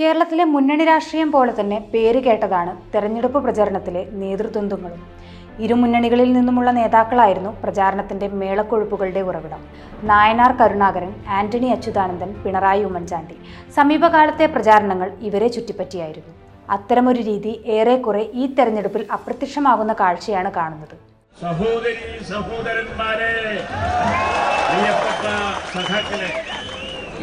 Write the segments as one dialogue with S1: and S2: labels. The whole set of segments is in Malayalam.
S1: കേരളത്തിലെ മുന്നണി രാഷ്ട്രീയം പോലെ തന്നെ പേര് കേട്ടതാണ് തെരഞ്ഞെടുപ്പ് പ്രചരണത്തിലെ നേതൃത്വങ്ങളും ഇരുമുന്നണികളിൽ നിന്നുമുള്ള നേതാക്കളായിരുന്നു പ്രചാരണത്തിന്റെ മേളക്കൊഴുപ്പുകളുടെ ഉറവിടം. നായനാർ കരുണാകരൻ ആന്റണി അച്യുതാനന്ദൻ പിണറായി ഉമ്മൻചാണ്ടി. സമീപകാലത്തെ പ്രചാരണങ്ങൾ ഇവരെ ചുറ്റിപ്പറ്റിയായിരുന്നു. അത്തരമൊരു രീതി ഏറെക്കുറെ ഈ തെരഞ്ഞെടുപ്പിൽ അപ്രത്യക്ഷമാകുന്ന കാഴ്ചയാണ് കാണുന്നത്.
S2: സഹോദരി സഹോദരന്മാരെ സഖാക്കളെ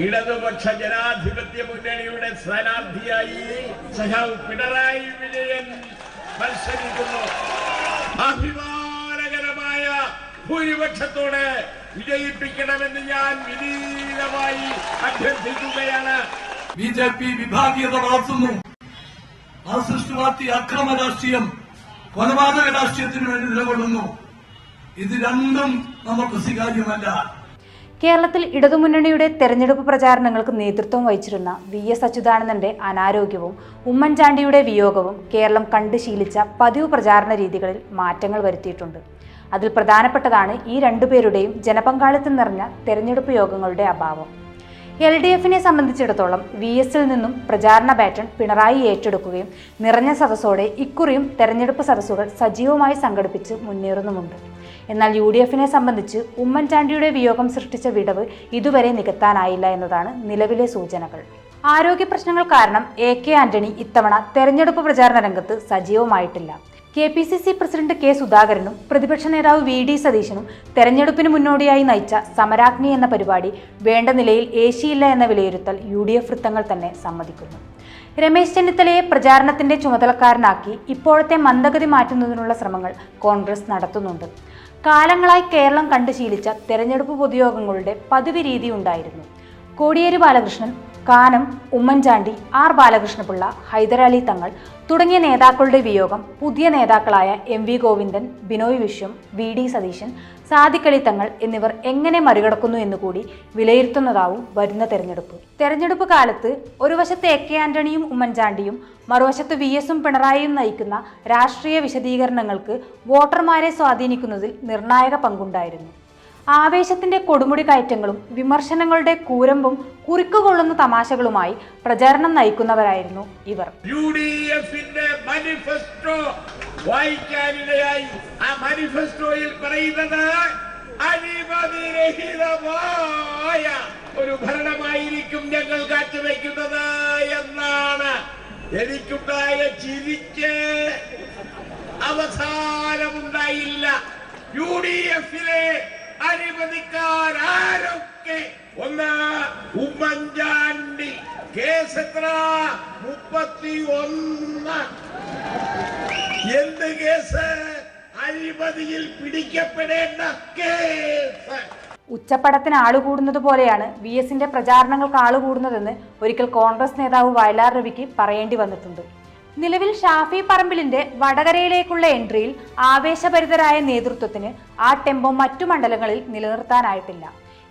S2: ഇടതുപക്ഷ ജനാധിപത്യ മുന്നണിയുടെ സ്ഥാനാർത്ഥിയായി സഖാവ് പിണറായി വിജയൻ മത്സരിക്കുന്നു. അഭിമാനകരമായ ഭൂരിപക്ഷത്തോടെ വിജയിപ്പിക്കണമെന്ന് ഞാൻ വിനീതമായി അഭ്യർത്ഥിക്കുകയാണ്.
S3: ബി ജെ പി വിഭാഗീയത വളർത്തുന്നു. ആ സൃഷ്ടിവാർത്തി അക്രമ രാഷ്ട്രീയം കൊലപാതക രാഷ്ട്രീയത്തിന് വേണ്ടി നിലകൊള്ളുന്നു. ഇത് രണ്ടും നമുക്ക് സ്വീകാര്യമല്ല.
S1: കേരളത്തിൽ ഇടതുമുന്നണിയുടെ തെരഞ്ഞെടുപ്പ് പ്രചാരണങ്ങൾക്ക് നേതൃത്വം വഹിച്ചിരുന്ന വി എസ് അച്യുതാനന്ദന്റെ അനാരോഗ്യവും ഉമ്മൻചാണ്ടിയുടെ വിയോഗവും കേരളം കണ്ട് ശീലിച്ച പതിവ് പ്രചാരണ രീതികളിൽ മാറ്റങ്ങൾ വരുത്തിയിട്ടുണ്ട്. അതിൽ പ്രധാനപ്പെട്ടതാണ് ഈ രണ്ടുപേരുടെയും ജനപങ്കാളിത്തം നിറഞ്ഞ തെരഞ്ഞെടുപ്പ് യോഗങ്ങളുടെ അഭാവം. എൽ ഡി എഫിനെ സംബന്ധിച്ചിടത്തോളം വി എസിൽ നിന്നും പ്രചാരണ പാറ്റേൺ പിണറായി ഏറ്റെടുക്കുകയും നിറഞ്ഞ സദസ്സോടെ ഇക്കുറിയും തെരഞ്ഞെടുപ്പ് സദസ്സുകൾ സജീവമായി സംഘടിപ്പിച്ച് മുന്നേറുന്നുമുണ്ട്. എന്നാൽ യു ഡി എഫിനെ സംബന്ധിച്ച് ഉമ്മൻചാണ്ടിയുടെ വിയോഗം സൃഷ്ടിച്ച വിടവ് ഇതുവരെ നികത്താനായില്ല എന്നതാണ് നിലവിലെ സൂചനകൾ. ആരോഗ്യ പ്രശ്നങ്ങൾ കാരണം എ കെ ആന്റണി ഇത്തവണ തെരഞ്ഞെടുപ്പ് പ്രചാരണ രംഗത്ത് സജീവമായിട്ടില്ല. K P C C president K സുധാകരനും പ്രതിപക്ഷ നേതാവ് വി ഡി സതീശനും തെരഞ്ഞെടുപ്പിന് മുന്നോടിയായി നയിച്ച സമരാഗ്നി എന്ന പരിപാടി വേണ്ട നിലയിൽ ഏശിയില്ല എന്ന വിലയിരുത്തൽ യു ഡി എഫ് വൃത്തങ്ങൾ തന്നെ സമ്മതിക്കുന്നു. രമേശ് ചെന്നിത്തലയെ പ്രചാരണത്തിന്റെ ചുമതലക്കാരനാക്കി ഇപ്പോഴത്തെ മന്ദഗതി മാറ്റുന്നതിനുള്ള ശ്രമങ്ങൾ കോൺഗ്രസ് നടത്തുന്നുണ്ട്. കാലങ്ങളായി കേരളം കണ്ടു ശീലിച്ച തെരഞ്ഞെടുപ്പ് പൊതുയോഗങ്ങളുടെ പതിവ് രീതി ഉണ്ടായിരുന്നു. കോടിയേരി ബാലകൃഷ്ണൻ കാനം ഉമ്മൻചാണ്ടി ആർ ബാലകൃഷ്ണപിള്ള ഹൈദരാലി തങ്ങൾ തുടങ്ങിയ നേതാക്കളുടെ വിയോഗം പുതിയ നേതാക്കളായ M V Govindan Binoy Viswam V D Satheesan Sadiq Ali Thangal എന്നിവർ എങ്ങനെ മറികടക്കുന്നു എന്നുകൂടി വിലയിരുത്തുന്നതാവും വരുന്ന തെരഞ്ഞെടുപ്പ്. തെരഞ്ഞെടുപ്പ് കാലത്ത് ഒരു വശത്ത് എ കെ ആന്റണിയും ഉമ്മൻചാണ്ടിയും മറുവശത്ത് വി എസും പിണറായിയും നയിക്കുന്ന രാഷ്ട്രീയ വിശദീകരണങ്ങൾക്ക് വോട്ടർമാരെ സ്വാധീനിക്കുന്നതിൽ നിർണായക പങ്കുണ്ടായിരുന്നു. ആവേശത്തിന്റെ കൊടുമുടി കയറ്റങ്ങളും വിമർശനങ്ങളുടെ കൂരമ്പും കുറിക്കുകൊള്ളുന്ന തമാശകളുമായി പ്രചാരണം നയിക്കുന്നവരായിരുന്നു ഇവർ.
S2: യു ഡി എഫിന്റെ മാനിഫെസ്റ്റോ വായിക്കാനിടയായി. ആ മാനിഫെസ്റ്റോയിൽ പറയുന്നത് അഴിമതിരഹിതമായ ഒരു ഭരണമായിരിക്കും ഞങ്ങൾ കാഴ്ചവെക്കുന്നത് എന്നാണ്. എനിക്കുണ്ടായ ചിരിക്ക് അവസാനമുണ്ടായില്ല. യു ഡി എഫിലെ അഴിമതിക്കാരൊക്കെ ഒന്ന് ഉമ്മൻചാണ്ടി കേസ് എത്ര മുപ്പത്തി ഒന്ന് എന്ത് കേസ്? അഴിമതിയിൽ പിടിക്കപ്പെടേണ്ട കേസ്.
S1: ഉച്ചപ്പടത്തിന് ആളുകൂടുന്നത് പോലെയാണ് വി എസിന്റെ പ്രചാരണങ്ങൾക്ക് ആളുകൂടുന്നതെന്ന് ഒരിക്കൽ കോൺഗ്രസ് നേതാവ് വയലാർ രവിക്ക് പറയേണ്ടി വന്നിട്ടുണ്ട്. നിലവിൽ ഷാഫി പറമ്പിലിന്റെ വടകരയിലേക്കുള്ള എൻട്രിയിൽ ആവേശഭരിതരായ നേതൃത്വത്തിന് ആ ടെമ്പോ മറ്റു മണ്ഡലങ്ങളിൽ നിലനിർത്താനായിട്ടില്ല.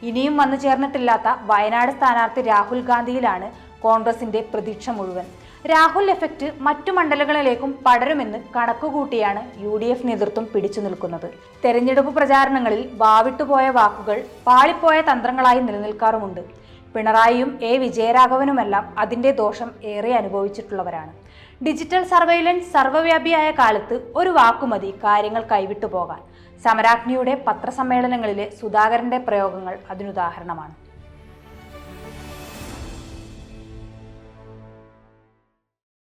S1: ഇനിയും വന്നു ചേർന്നിട്ടില്ലാത്ത വയനാട് സ്ഥാനാർത്ഥി രാഹുൽ ഗാന്ധിയിലാണ് കോൺഗ്രസിന്റെ പ്രതീക്ഷ മുഴുവൻ. രാഹുൽ എഫക്റ്റ് മറ്റു മണ്ഡലങ്ങളിലേക്കും പടരുമെന്ന് കണക്കുകൂട്ടിയാണ് യു ഡി എഫ് നേതൃത്വം പിടിച്ചു നിൽക്കുന്നത്. തെരഞ്ഞെടുപ്പ് പ്രചാരണങ്ങളിൽ വാവിട്ടുപോയ വാക്കുകൾ പാളിപ്പോയ തന്ത്രങ്ങളായി നിലനിൽക്കാറുമുണ്ട്. പിണറായിയും എ വിജയരാഘവനുമെല്ലാം അതിന്റെ ദോഷം ഏറെ അനുഭവിച്ചിട്ടുള്ളവരാണ്. ഡിജിറ്റൽ സർവൈലൻസ് സർവവ്യാപിയായ കാലത്ത് ഒരു വാക്കുമതി കാര്യങ്ങൾ കൈവിട്ടു പോകാൻ സമരാഗ്നിയുടെ പത്രസമ്മേളനങ്ങളിലെ സുധാകരന്റെ പ്രയോഗങ്ങൾ അതിനുദാഹരണമാണ്.